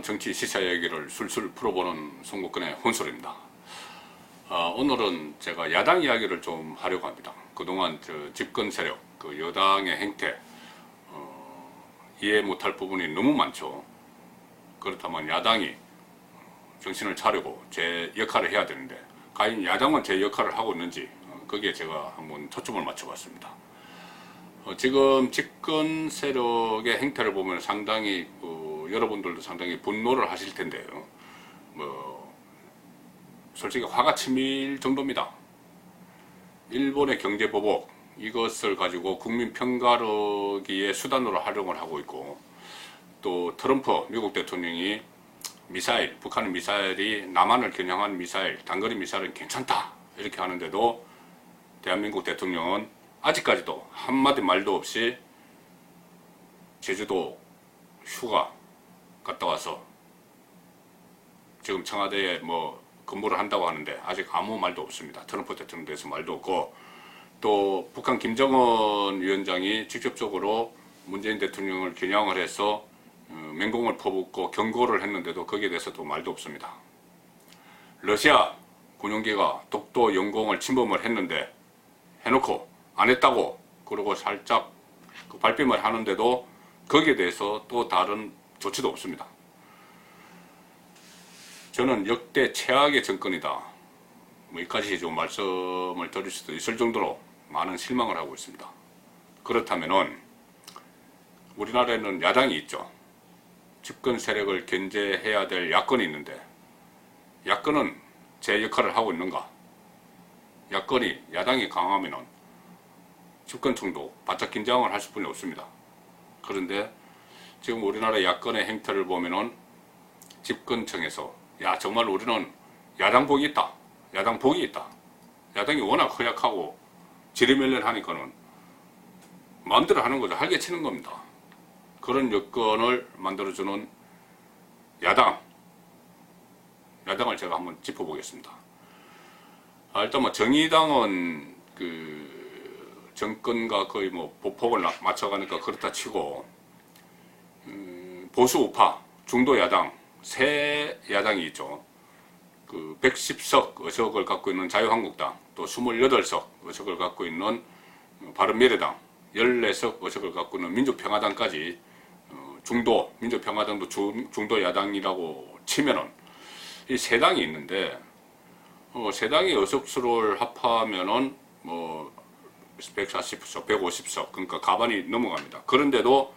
혼란한 정치 시사 얘기를 술술 풀어보는 송국근의 혼술입니다. 어, 오늘은 제가 야당 이야기를 좀 하려고 합니다. 그동안 저 집권 세력, 그 여당의 행태, 어, 이해 못할 부분이 너무 많죠. 그렇다면 야당이 정신을 차리고 제 역할을 해야 되는데, 과연 야당은 제 역할을 하고 있는지, 어, 거기에 제가 한번 초점을 맞춰봤습니다. 어, 지금 집권 세력의 행태를 보면 상당히 어, 여러분들도 상당히 분노를 하실 텐데요. 뭐 솔직히 화가 치밀 정도입니다. 일본의 경제 보복 이것을 가지고 국민 편가르기의 수단으로 활용을 하고 있고 또 트럼프 미국 대통령이 미사일 북한의 미사일이 남한을 겨냥한 미사일 단거리 미사일은 괜찮다 이렇게 하는데도 대한민국 대통령은 아직까지도 한마디 말도 없이 제주도 휴가 갔다 와서 지금 청와대에 뭐 근무를 한다고 하는데 아직 아무 말도 없습니다. 트럼프 대통령에 대해서 말도 없고 또 북한 김정은 위원장이 직접적으로 문재인 대통령을 겨냥을 해서 어, 맹공을 퍼붓고 경고를 했는데도 거기에 대해서도 말도 없습니다. 러시아 군용기가 독도 영공을 침범을 했는데 해놓고 안 했다고 그러고 살짝 그 발뺌을 하는데도 거기에 대해서 또 다른 조치도 없습니다. 저는 역대 최악의 정권이다. 뭐 이까지 좀 말씀을 드릴 수도 있을 정도로 많은 실망을 하고 있습니다. 그렇다면은 우리나라에는 야당이 있죠. 집권 세력을 견제해야 될 야권이 있는데 야권은 제 역할을 하고 있는가? 야권이 야당이 강하면은 집권층도 바짝 긴장을 할 수뿐이 없습니다. 그런데 지금 우리나라 야권의 행태를 보면은 집권층에서 야 정말 우리는 야당 복이 있다. 야당 복이 있다. 야당이 워낙 허약하고 지리멸렬하니까는 마음대로 하는 거죠. 할게 치는 겁니다. 그런 여건을 만들어주는 야당 야당을 제가 한번 짚어보겠습니다. 아, 일단 뭐 정의당은 그 정권과 거의 뭐 보폭을 나- 맞춰가니까 그렇다 치고 음, 보수 우파 중도 야당 새 야당이 있죠. 그 110석 의석을 갖고 있는 자유한국당 또 28석 의석을 갖고 있는 바른미래당 14석 의석을 갖고 있는 민주평화당까지 어, 중도 민주평화당도 중, 중도 야당이라고 치면은 이 세 당이 있는데 어, 세 당이 의석수를 합하면은 뭐 140석, 150석 그러니까 가반이 넘어갑니다. 그런데도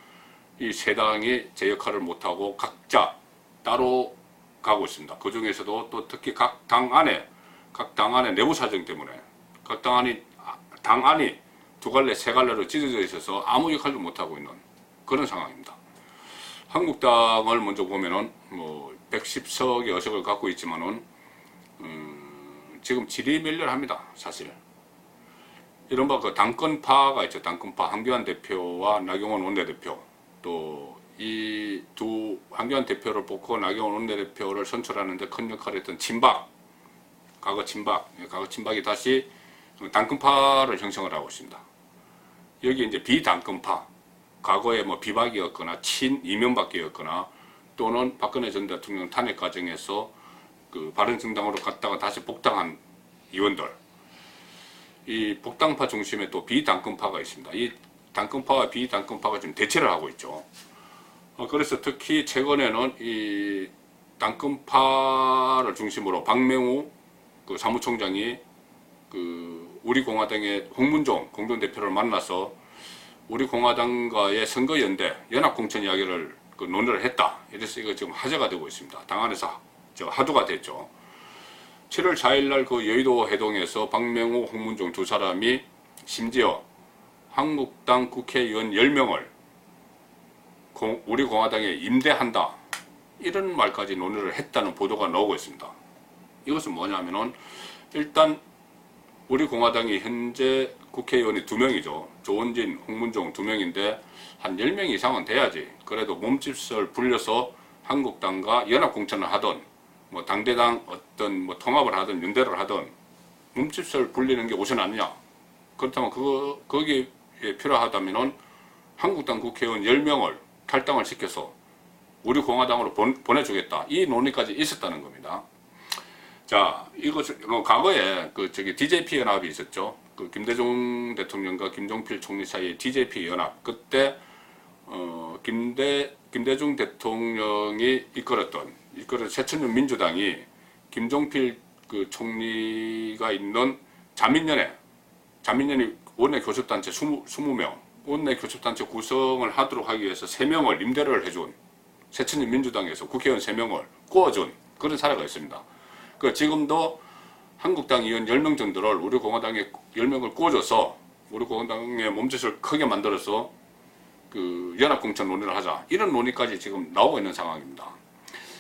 이 세 당이 제 역할을 못하고 각자 따로 가고 있습니다. 그 중에서도 또 특히 각 당 안에 각 당 안에 내부 사정 때문에 각 당 안이 당 안이 두 갈래 세 갈래로 찢어져 있어서 아무 역할도 못 하고 있는 그런 상황입니다. 한국당을 먼저 보면은 뭐 110석의 의석을 갖고 있지만은 음, 지금 지리멸렬합니다. 사실 이른바 그 당권파가 있죠. 당권파 한교안 대표와 나경원 원내대표 또 이두 한교안 대표를 뽑고 나경원 원내대표를 선출하는데 큰 역할을 했던 친박 과거 친박 예, 과거 친박이 다시 당권파를 형성을 하고 있습니다. 여기 이제 비당권파 과거에 뭐 비박이었거나 친 이명박이었거나 또는 박근혜 전 대통령 탄핵 과정에서 그 바른정당으로 갔다가 다시 복당한 의원들 이 복당파 중심에 또 비당권파가 있습니다. 이 당권파와 비당권파가 지금 대치를 하고 있죠. 어, 그래서 특히 최근에는 이 당권파를 중심으로 박명우 그 사무총장이 그 우리 공화당의 홍문종 공동대표를 만나서 우리 공화당과의 선거연대 연합공천 이야기를 그 논의를 했다. 이래서 이거 지금 화제가 되고 있습니다. 당 안에서 저 화두가 됐죠. 7월 4일 날 그 여의도 해동에서 박명호, 홍문종 두 사람이 심지어 한국당 국회의원 10명을 우리 공화당에 임대한다. 이런 말까지 논의를 했다는 보도가 나오고 있습니다. 이것은 뭐냐면은 일단 우리 공화당이 현재 국회의원이 두 명이죠. 조원진, 홍문종 두 명인데 한 10명 이상은 돼야지. 그래도 몸집을 불려서 한국당과 연합공천을 하던 뭐 당대당 어떤 뭐 통합을 하든 연대를 하든 몸집을 불리는 게 우선 아니냐. 그렇다면 그거 거기에 필요하다면은 한국당 국회의원 10명을 탈당을 시켜서 우리 공화당으로 본, 보내주겠다. 이 논의까지 있었다는 겁니다. 자, 이것을 어, 과거에 그 저기 DJP 연합이 있었죠. 그 김대중 대통령과 김종필 총리 사이에 DJP 연합 그때 어 김대 김대중 대통령이 이끌었던 이끌은 새천년 민주당이 김종필 그 총리가 있는 자민련회 자민련이 원내 교섭단체 20, 20명 원내 교섭단체 구성을 하도록 하기 위해서 3명을 임대를 해준 새천년 민주당에서 국회의원 3명을 구워준 그런 사례가 있습니다. 그 지금도 한국당 의원 10명 정도를 우리 공화당에 10명을 꽂아서 우리 공화당의 몸짓을 크게 만들어서 그 연합공천 논의를 하자 이런 논의까지 지금 나오고 있는 상황입니다.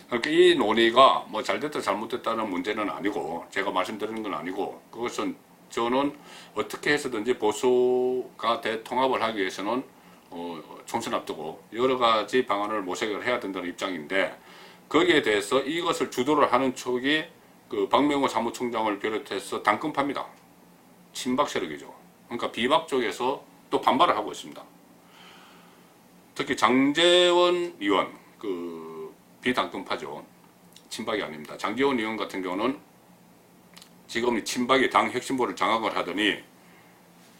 그러니까 이 논의가 뭐 잘됐다 잘못됐다는 문제는 아니고 제가 말씀드리는 건 아니고 그것은 저는 어떻게 해서든지 보수가 대통합을 하기 위해서는 어, 총선 앞두고 여러 가지 방안을 모색을 해야 된다는 입장인데 거기에 대해서 이것을 주도를 하는 쪽이 그 박명호 사무총장을 비롯해서 당권파입니다. 친박 세력이죠. 그러니까 비박 쪽에서 또 반발을 하고 있습니다. 특히 장재원 의원 그 비당권파죠. 친박이 아닙니다. 장재원 의원 같은 경우는 지금 이 친박이 당 핵심부를 장악을 하더니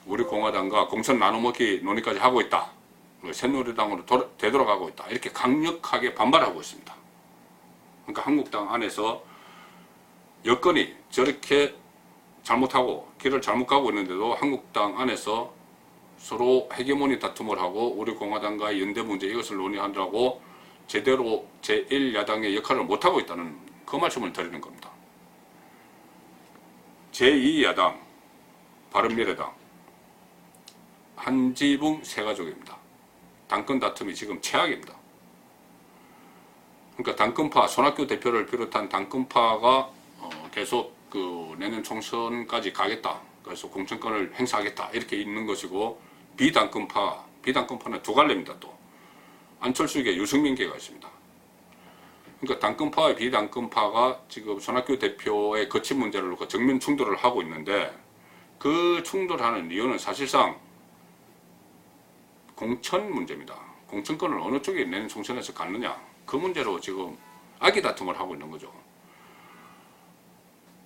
우리 공화당과 공천 나눠먹기 논의까지 하고 있다. 새누리당으로 돌아- 되돌아가고 있다. 이렇게 강력하게 반발하고 있습니다. 그러니까 한국당 안에서 여건이 저렇게 잘못하고 길을 잘못 가고 있는데도 한국당 안에서 서로 헤게모니 다툼을 하고 우리 공화당과 연대 문제 이것을 논의하느라고 제대로 제1야당의 역할을 못하고 있다는 그 말씀을 드리는 겁니다. 제2야당 바른미래당 한지붕 세가족입니다. 당권 다툼이 지금 최악입니다. 그러니까 당권파 손학규 대표를 비롯한 당권파가 어, 계속 그 내년 총선까지 가겠다. 그래서 공천권을 행사하겠다. 이렇게 있는 것이고 비당권파, 비당권파는 두 갈래입니다. 또 안철수계, 유승민계가 있습니다. 그러니까 당권파와 비당권파가 지금 손학규 대표의 거친 문제를 놓고 정면 충돌을 하고 있는데 그 충돌하는 이유는 사실상 공천 문제입니다. 공천권을 어느 쪽에 내년 총선에서 갖느냐 그 문제로 지금 악의 다툼을 하고 있는 거죠.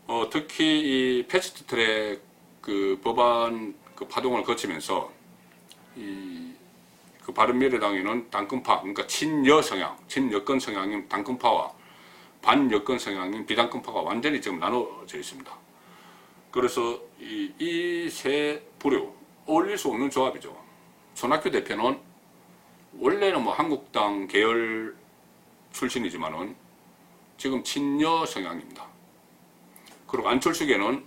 어, 특히 이 패스트트랙 그 법안 그 파동을 거치면서 이 그 바른미래당에는 당권파 그러니까 친여 성향, 친여권 성향인 당권파와 반여권 성향인 비당권파가 완전히 지금 나눠져 있습니다. 그래서 이세 부류 어울릴 수 없는 조합이죠. 손학규 대표는 원래는 뭐 한국당 계열 출신이지만은 지금 친여 성향입니다. 그리고 안철수계는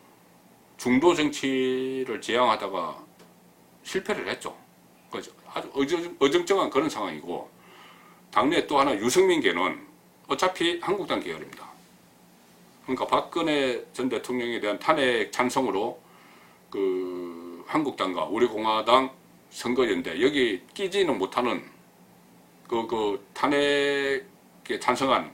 중도 정치를 지향하다가 실패를 했죠. 그래서 아주 어정, 어정쩡한 그런 상황이고 당내 또 하나 유승민계는 어차피 한국당 계열입니다. 그러니까 박근혜 전 대통령에 대한 탄핵 찬성으로 그 한국당과 우리 공화당 선거연대 여기 끼지는 못하는 그, 그 탄핵에 찬성한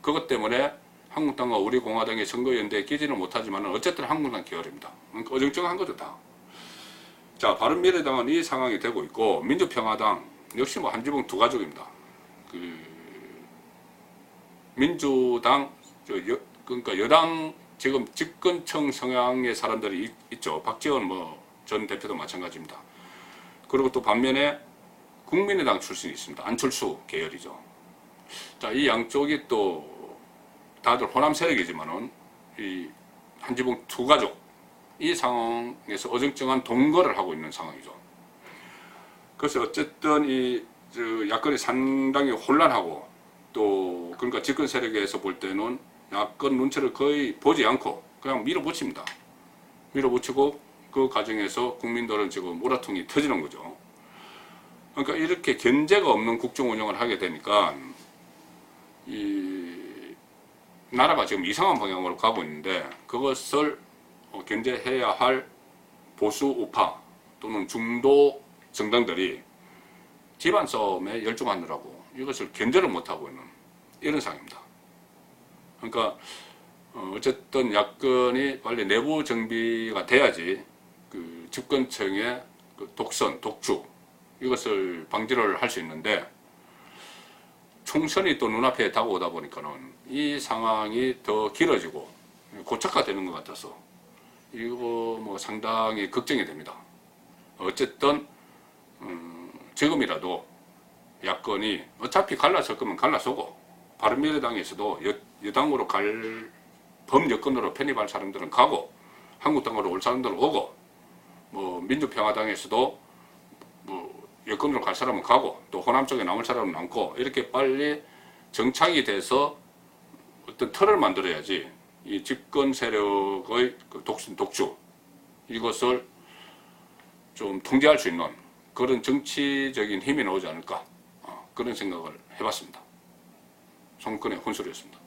그것 때문에 한국당과 우리 공화당의 선거연대에 끼지는 못하지만 어쨌든 한국당 계열입니다. 그러니까 어정쩡한 거죠 다. 자 바른미래당은 이 상황이 되고 있고 민주평화당 역시 뭐 한지붕 두 가족입니다. 그 민주당 저 여, 그러니까 여당 지금 집권층 성향의 사람들이 있, 있죠. 박지원 뭐 전 대표도 마찬가지입니다. 그리고 또 반면에 국민의당 출신이 있습니다. 안철수 계열이죠. 자, 이 양쪽이 또 다들 호남 세력이지만은 이 한지붕 두 가족 이 상황에서 어정쩡한 동거를 하고 있는 상황이죠. 그래서 어쨌든 이저 야권이 상당히 혼란하고 또 그러니까 집권 세력에서 볼 때는 야권 눈치를 거의 보지 않고 그냥 밀어붙입니다. 밀어붙이고 그 과정에서 국민들은 지금 우라통이 터지는 거죠. 그러니까 이렇게 견제가 없는 국정 운영을 하게 되니까 이 나라가 지금 이상한 방향으로 가고 있는데 그것을 어, 견제해야 할 보수 우파 또는 중도 정당들이 집안 싸움에 열중하느라고 이것을 견제를 못하고 있는 이런 상황입니다. 그러니까 어, 어쨌든 야권이 빨리 내부 정비가 돼야지 그 집권층의 그 독선, 독주 이것을 방지를 할 수 있는데 총선이 또 눈앞에 다가오다 보니까는 이 상황이 더 길어지고 고착화되는 것 같아서 이거 뭐 상당히 걱정이 됩니다. 어쨌든 음, 지금이라도 야권이 어차피 갈라설 거면 갈라서고 바른미래당에서도 여, 여당으로 갈 범여권으로 편입할 사람들은 가고 한국당으로 올 사람들은 오고 뭐 민주평화당에서도 뭐 여권으로 갈 사람은 가고 또 호남 쪽에 남을 사람은 남고 이렇게 빨리 정착이 돼서 어떤 틀을 만들어야지 이 집권 세력의 그 독신 독주 이것을 좀 통제할 수 있는 그런 정치적인 힘이 나오지 않을까 어, 그런 생각을 해봤습니다. 송건의 혼술이었습니다.